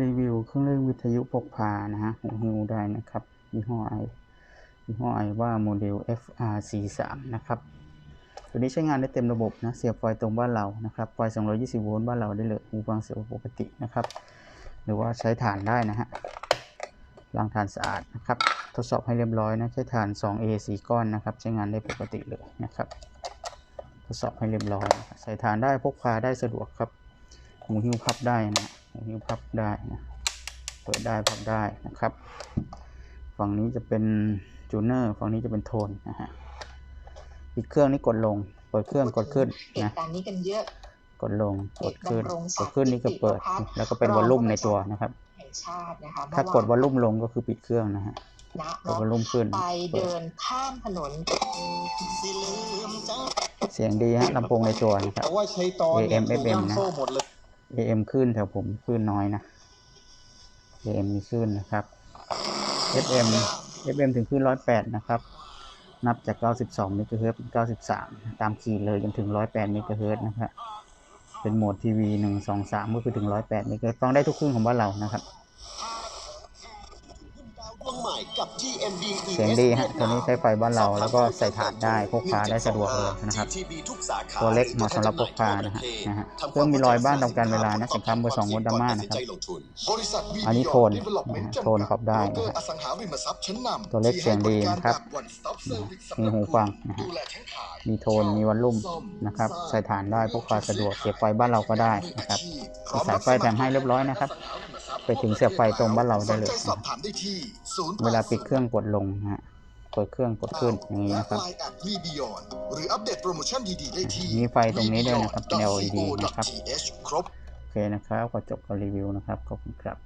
รีวิวเครื่องเล่นวิทยุพกพานะฮะหูฮิวได้นะครับยี่ห้อไอยี่ห้อไอว่าโมเดล FRC3 นะครับตัวนี้ใช้งานได้เต็มระบบนะ เสียบไฟตรงบ้านเรานะครับไฟ 220 โวลต์บ้านเราได้เลยหูฟังเสียบปกตินะครับ หรือว่าใช้ถ่านได้นะฮะล้างถ่านสะอาดนะครับ ทดสอบให้เรียบร้อยนะ ใช้ถ่าน 2A 4 ก้อนนะครับ ใช้งานได้ปกติเลยนะครับ ทดสอบให้เรียบร้อย ใส่ถ่านได้พกพาได้สะดวกครับหูหิ้วพับได้นะ หูหิ้วพับได้นะเปิดได้พับได้นะครับ ฝั่งนี้จะเป็นจูเนอร์ฝั่งนี้จะเป็นโทนนะฮะปิดเครื่องนี่กดลง เปิดเครื่องกดขึ้นเหนะตุการณ์นี้กันเยอะกดลงกดขึ้นดำรงศักกดดิ์ขึ้นนี่ก็เปิดกิติประภัสแล้วก็เป็นวอลลุ่มในตัวนะครับแห่งชาตินะคะถ้ากดวอลลุ่มลงก็คือปิดเครื่องนะฮะณกดวอลลุ่มขึ้นไปเปิดเดินข้ามถนนเสียงดีฮะลำโพงในตัวนะครับแต่ว่าใช้ตอนเนี่ย AM FM นะโซ่หมดเลย AM ขึ้นแถวผมขึ้นน้อยนะ AM มีขึ้นนะครับ FM FM ถึงขึ้น108นะครับ นับจาก92เมกะเฮิร์ตเก้าสิบสามตามขีดเลยจนถึงร้อยแปดเมกะเฮิร์ตนะครับเป็นโหมดทีวีหนึ่งสองสามก็คือถึง108เมกะเฮิรตซ์ฟังได้ทุกคลื่นของบ้านเรานะครับ เสียงดีฮะตัวนี้ใช้ไฟบ้านเราแล้วก็ใส่ถ่านได้พกพาได้สะดวกเลยนะครับ GTB ทุกสาขาตัวเล็กเหมาะสำหรับพกพานะฮะนะฮะเครื่องมีรอยบ้านตามกาลเวลานะสินค้าเบอร์สองงดดราม่านะครับบริษัทอันนี้โทน Development โทนขอบได้โบรกเกอนะร์อสังหาริมทรัพย์ชั้นนำตัวเล็กเสียงดีนะครับที่ให้บริการแบบ One Stop Service มีหูฟังนะฮะดูแลทั้งขายมีโทนมีวอลลุ่มนะครับใส่ฐานได้พกพาสะดวกเสียบไฟบ้านเราก็ได้นะครับมีสายไฟแถมให้เรียบร้อยนะครับ ไปถึงเสียบไฟตรงบ้านเราได้เลยสนใจสนะอบถามได้ที่0เวลาปิดเครื่องกดลงนะฮะเปิดเครื่องกดขึ้นอย่างนี้นะครับและ Line at Me Beyond หรืออัปเดตโปรโมชั่นดีๆได้ที่มีไฟตรงนี้ด้วยนะครับเป็น LED นะครับ mebeyond.co.th ครบโอเคนะครับก็จบการรีวิวนะครับขอบคุณครับ